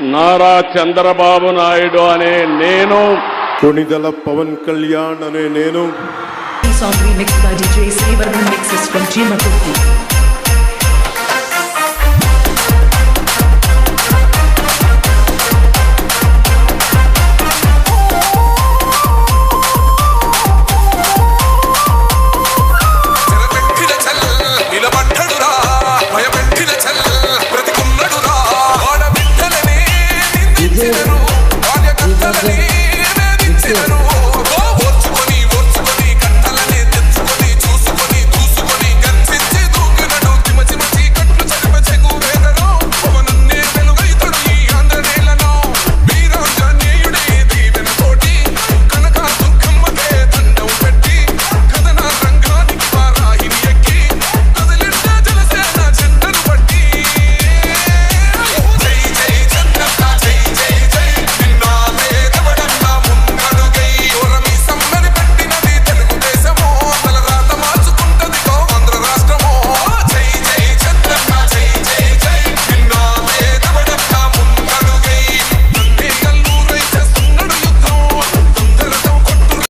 నారా చంద్రబాబు నాయుడు అనే నేను. కొణిదల పవన్ కళ్యాణ్ అనే నేను. It's